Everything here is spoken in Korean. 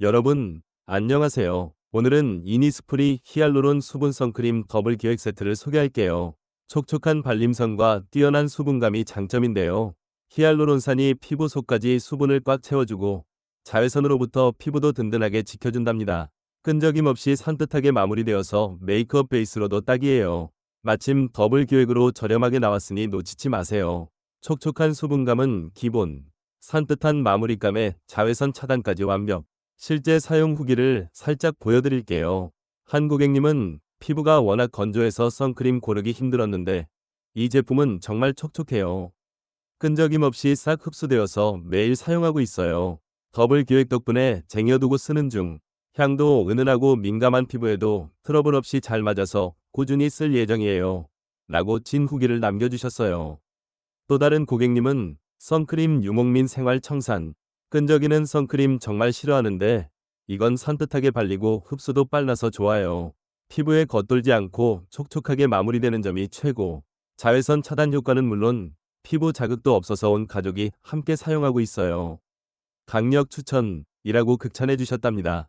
여러분, 안녕하세요. 오늘은 이니스프리 히알루론 수분 선크림 더블 기획 세트를 소개할게요. 촉촉한 발림성과 뛰어난 수분감이 장점인데요. 히알루론산이 피부 속까지 수분을 꽉 채워주고 자외선으로부터 피부도 든든하게 지켜준답니다. 끈적임 없이 산뜻하게 마무리되어서 메이크업 베이스로도 딱이에요. 마침 더블 기획으로 저렴하게 나왔으니 놓치지 마세요. 촉촉한 수분감은 기본, 산뜻한 마무리감에 자외선 차단까지 완벽. 실제 사용 후기를 살짝 보여드릴게요. 한 고객님은 피부가 워낙 건조해서 선크림 고르기 힘들었는데 이 제품은 정말 촉촉해요. 끈적임 없이 싹 흡수되어서 매일 사용하고 있어요. 더블 기획 덕분에 쟁여두고 쓰는 중 향도 은은하고 민감한 피부에도 트러블 없이 잘 맞아서 꾸준히 쓸 예정이에요. 라고 진 후기를 남겨주셨어요. 또 다른 고객님은 선크림 유목민 생활 청산 끈적이는 선크림 정말 싫어하는데 이건 산뜻하게 발리고 흡수도 빨라서 좋아요. 피부에 겉돌지 않고 촉촉하게 마무리되는 점이 최고. 자외선 차단 효과는 물론 피부 자극도 없어서 온 가족이 함께 사용하고 있어요. 강력 추천이라고 극찬해 주셨답니다.